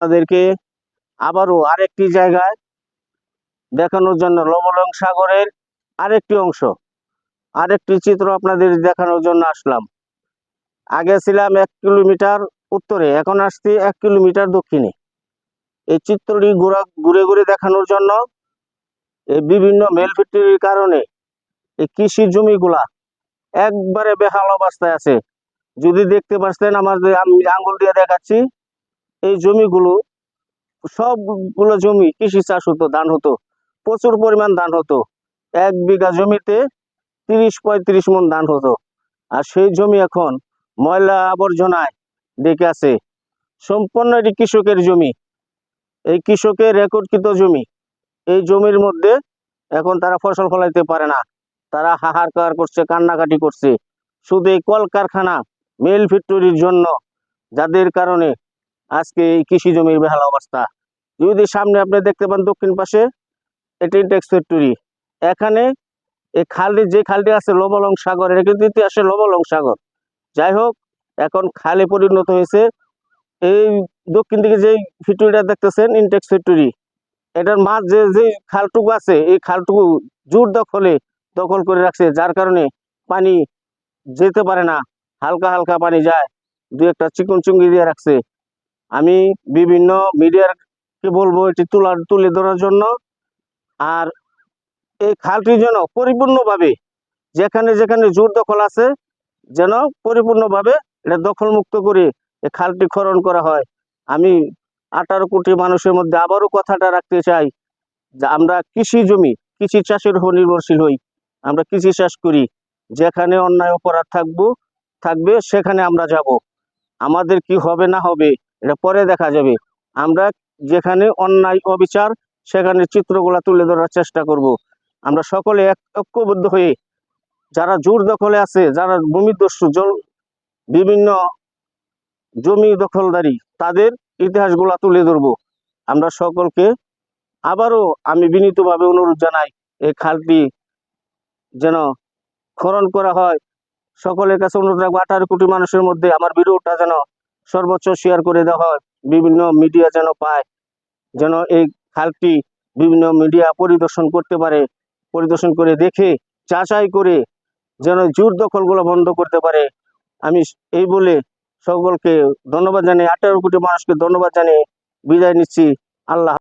তাদেরকে আবারও আরেকটি জায়গায় দেখানোর জন্য লবলং সাগরের আরেকটি অংশ। আরেকটি চিত্র আপনাদের দেখানোর জন্য আসলাম। আগে ছিলাম এক কিলোমিটার উত্তরে, এখন আসছি এক কিলোমিটার দক্ষিণে। এই চিত্রটি ঘোরা ঘুরে ঘুরে দেখানোর জন্য এই বিভিন্ন মেল ফ্যাক্টরির কারণে এই কৃষি জমিগুলা একবারে বেহাল অবস্থায় আছে। যদি দেখতে পাচ্ছেন আমার যে আমি আঙ্গুল দিয়ে দেখাচ্ছি। এই জমিগুলো, সবগুলো জমি কৃষি চাষ হতো, ধান হতো। প্রচুর পরিমাণ ধান হতো। এক বিঘা জমিতে তিরিশ পঁয়ত্রিশ মন ধান হতো। আর সেই জমি এখন ময়লা আবর্জনায় ডেকে আছে। সম্পূর্ণ এটি কৃষকের জমি। এই কৃষকের রেকর্ডকৃত জমি। এই জমির মধ্যে এখন তারা ফসল ফলাইতে পারে না। তারা হাহার হাহাকার করছে, কান্নাকাটি করছে। শুধু এই কলকারখানা মেল ফ্যাক্টরির জন্য। যাদের কারণে আজকে এই কৃষি জমির বেহাল অবস্থা। যদি সামনে আপনি দেখতে পান দক্ষিণ পাশে, এটি ইন্টেক্স ফ্যাক্টরি। এখানে এই খালটি, যে খালটি আছে লবলং সাগর, এটা কিন্তু ইতিহাসে লবলং সাগর। যাই হোক, এখন খালে পরিণত হয়েছে। এই দক্ষিণ দিকে যে ফ্যাক্টরিটা দেখতেছেন, ইনটেক্স ফ্যাক্টরি, এটার মাঝ যে যে খালটুকু আছে, এই খালটুকু জোর দখলে, দখল করে রাখছে। যার কারণে পানি যেতে পারে না। হালকা হালকা পানি যায়। দু একটা চিকন চুঙ্গি দিয়ে রাখছে। আমি বিভিন্ন মিডিয়ারকে বলব এটি তোলা, তুলে ধরার জন্য। আর এই খালটি যেন পরিপূর্ণভাবে, যেখানে যেখানে জোর দখল আছে, যেন পরিপূর্ণভাবে এটা দখল মুক্ত করে এই খালটি খনন করা হয়। আমি আঠারো কোটি মানুষের মধ্যে আবারও কথাটা রাখতে চাই যে আমরা কৃষি জমি, কৃষি চাষের উপর নির্ভরশীল হই। আমরা কৃষি চাষ করি, যেখানে অন্যায় অপরাধ থাকব, থাকবে, সেখানে আমরা যাব। আমাদের কি হবে না হবে এটা পরে দেখা যাবে। আমরা যেখানে অন্যায়, অবিচার, সেখানে চিত্রগুলা তুলে ধরার চেষ্টা করব। আমরা সকলে এক, ঐক্যবদ্ধ হয়ে যারা জোর দখলে আছে, যারা ভূমিদস্যু জল, বিভিন্ন জমি দখলদারি, তাদের ইতিহাসগুলা তুলে ধরব। আমরা সকলকে আবারও আমি বিনীতভাবে অনুরোধ জানাই, এই খালটি যেন খরণ করা হয়। সকলের কাছে অনুরোধ রাখব, আঠারো কোটি মানুষের মধ্যে আমার ভিডিওটা যেন সর্বোচ্চ শেয়ার করে দেওয়া হয়। বিভিন্ন মিডিয়া যেন পায়, যেন এই খালটি বিভিন্ন মিডিয়া পরিদর্শন করতে পারে, পরিদর্শন করে দেখে, যাচাই করে যেন জোর দখলগুলো বন্ধ করতে পারে। আমি এই বলে সকলকে ধন্যবাদ জানিয়ে, আঠারো কোটি মানুষকে ধন্যবাদ জানিয়ে বিদায় নিচ্ছি। আল্লাহ